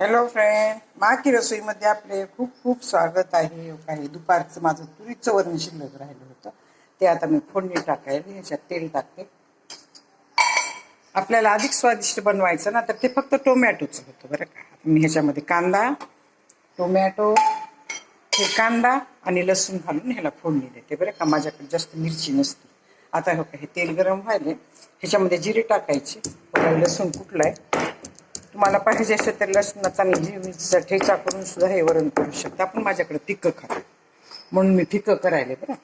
Hello friend माकी रसोईमध्ये आपले खूप खूप स्वागत आहे. हो, काही दुपारचं माझं तुरीचं वरण शिल्लक राहिलं होतं. ते आता मी फोडणी टाकायला ह्याच्यात तेल टाकते. आपल्याला अधिक स्वादिष्ट बनवायचं ना तर ते फक्त टोमॅटोचं होतं बरं का. मी ह्याच्यामध्ये कांदा टोमॅटो हे कांदा आणि लसूण घालून ह्याला फोडणी देते बरं का. माझ्याकडे जास्त मिरची नसते. आता हो का हे तेल गरम व्हायले ह्याच्यामध्ये जिरे टाकायचे. बघा, लसूण कुठलाय? तुम्हाला पाहिजे असेल तर लसणाचा आणि ठेचा करून सुद्धा हे वरण करू शकता. आपण माझ्याकडे तिखं खा म्हणून मी तिखं करायले बरं.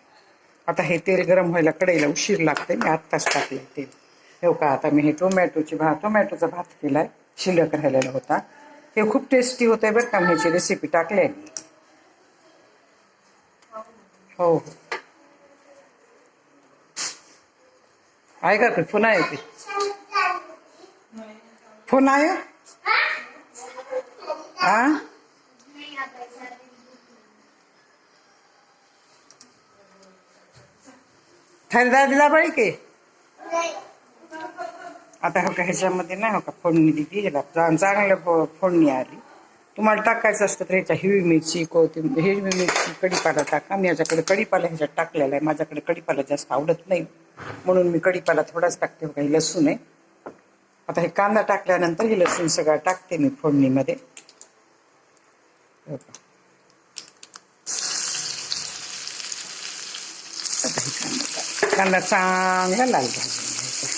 आता हे तेल गरम व्हायला कढईला उशीर लागते मी आत्ताच टाकले तेल. हो का आता मी हे टोमॅटोची भात टोमॅटोचा भात केलाय. शिल्लक राहिलेला होता. हे खूप टेस्टी होतंय बरं का. ह्याची रेसिपी टाकली आहे हो हो. आहे का? ते पुन्हा येते. फोन आहे? हा? थरदार दिला बाई के? आता हो का ह्याच्यामध्ये नाही हो का फोडणी दिली ह्याला. चांगलं फो- फोडणी आली. तुम्हाला टाकायचं असतं तर ह्याच्या हिरवी मिरची कोथिंबीर हिरवी मिरची कढीपाला टाका. मी याच्याकडे कढीपाला ह्याच्यात टाकलेला आहे. माझ्याकडे कढीपाला जास्त आवडत नाही. म्हणून मी कढीपाला थोडाच टाकते. हो काही लसूण आहे. आता हे कांदा टाकल्यानंतर हे लसूण सगळं टाकते मी फोडणीमध्ये. कांदा कांदा चांगला लाल भाजून घ्यायचा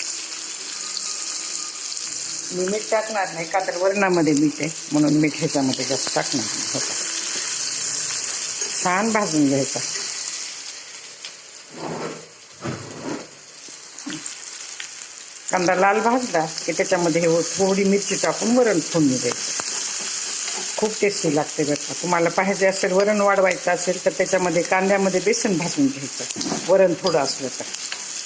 मी मीठ टाकणार नाही का तर वरणामध्ये मीठ आहे म्हणून मीठ ह्याच्यामध्ये जास्त टाकणार नाही. हो छान भाजून घ्यायचा. कांदा लाल भाजला की त्याच्यामध्ये हे थोडी मिरची टाकून वरण फोडणी द्यायचं. खूप टेस्टी लागते बरं का. तुम्हाला पाहिजे असेल वरण वाढवायचं असेल तर त्याच्यामध्ये कांद्यामध्ये बेसन भाजून घ्यायचं. वरण थोडं असलं तर.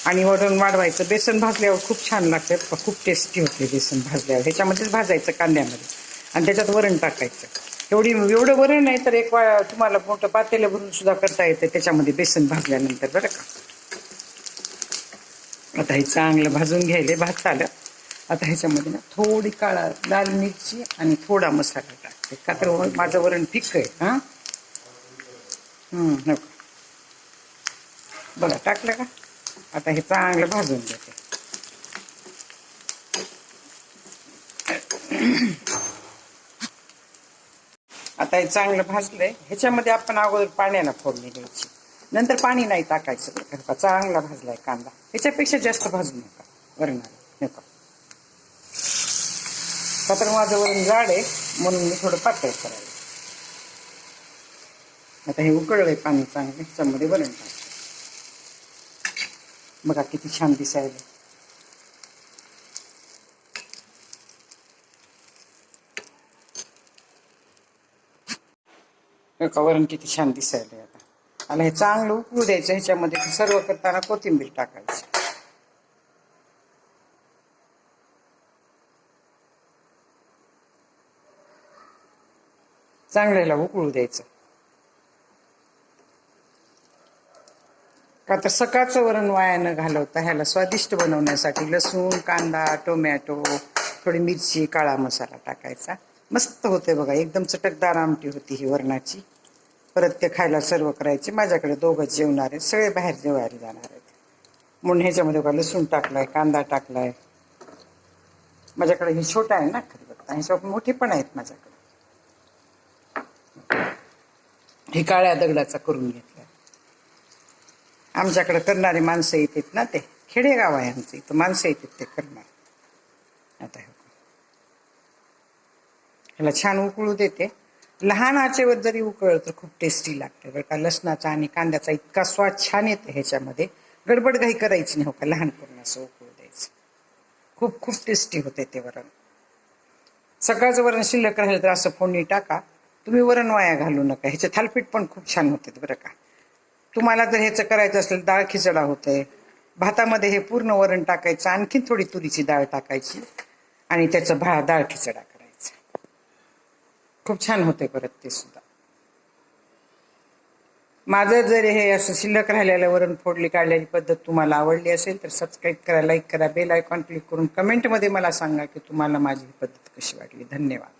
आणि वरण वाढवायचं. बेसन भाजल्यावर खूप छान लागते खूप टेस्टी होते बेसन भाजल्यावर. ह्याच्यामध्येच भाजायचं कांद्यामध्ये. आणि त्याच्यात वरण टाकायचं. एवढी एवढं वरण आहे तर एक वा तुम्हाला मोठं पातेलं भरून सुद्धा करता येतं. त्याच्यामध्ये बेसन भाजल्यानंतर बरं का. आता हे चांगलं भाजून घ्यायले भात आलं आता ह्याच्यामध्ये ना थोडी काळा लाल मिरची आणि थोडा मसाला टाकते. का तर माझं वरण फिक्क आहे हा? हम्म, बघा. टाकलं का? आता हे चांगलं भाजून घेते. आता हे चांगलं भाजलंय. ह्याच्यामध्ये आपण अगोदर पाण्याला फोडणी द्यायची. नंतर पाणी नाही टाकायचं. चांगला भाजलाय कांदा. ह्याच्यापेक्षा जास्त भाजू नका. वरणाला. नका का तर माझं वरण जाड आहे म्हणून मी थोडं पातळ करायला. आता हे उकळलंय पाणी चांगलं ह्याच्यामध्ये वरण टाक बघा किती छान दिसायला. का वरण किती छान दिसायला आता. आणि हे चांगलं उकळू द्यायचं ह्याच्यामध्ये सर्व करताना कोथिंबीर टाकायची. चांगलं ह्याला उकळू द्यायचं. का तर सकाळचं वरण वाया न घालवता ह्याला स्वादिष्ट बनवण्यासाठी लसूण कांदा टोमॅटो थोडी मिरची काळा मसाला टाकायचा. मस्त होते बघा एकदम चटकदार आमटी होती ही वरणाची. परत ते खायला सर्व करायचे. माझ्याकडे दोघं जेवणार आहेत सगळे बाहेर जेवायला जाणार आहेत. म्हणून ह्याच्यामध्ये बघा लसूण टाकलाय कांदा टाकलाय. माझ्याकडे हे छोटा आहे ना खरी बघता ह्याच्यावर मोठे पण आहेत माझ्याकडे. हे काळ्या दगडाचा करून घेतला आमच्याकडे करणारे माणसं येतात ना ते. खेडेगाव आहे आमचं इथं. माणसं येतात ते करणार. आता ह्याला छान उकळू देते. लहान आचेवर जरी उकळलं तर खूप टेस्टी लागते बरं का. लसणाचा आणि कांद्याचा इतका स्वाद छान येतो ह्याच्यामध्ये. गडबड काही करायची नाही हो का. लहान करून असं उकळू द्यायचं. खूप खूप टेस्टी होते ते वरण. सकाळचं वरण शिल्लक राहिलं तर असं फोडणी टाका. तुम्ही वरण वाया घालू नका. ह्याचे थालपीठ पण खूप छान होते बरं का. तुम्हाला जर ह्याचं करायचं असेल डाळ खिचडा होतंय. भातामध्ये हे पूर्ण वरण टाकायचं आणखीन थोडी तुरीची डाळ टाकायची आणि त्याचं भा डाळ खिचडा करायचा. खूप छान होते परत ते सुद्धा. माझं जर हे असं शिल्लक राहिलेलं वरण फोडली काढलेली पद्धत तुम्हाला आवडली असेल तर सबस्क्राईब करा लाईक करा बेल आयकॉन क्लिक करून कमेंटमध्ये मला सांगा की तुम्हाला माझी ही पद्धत कशी वाटली. धन्यवाद.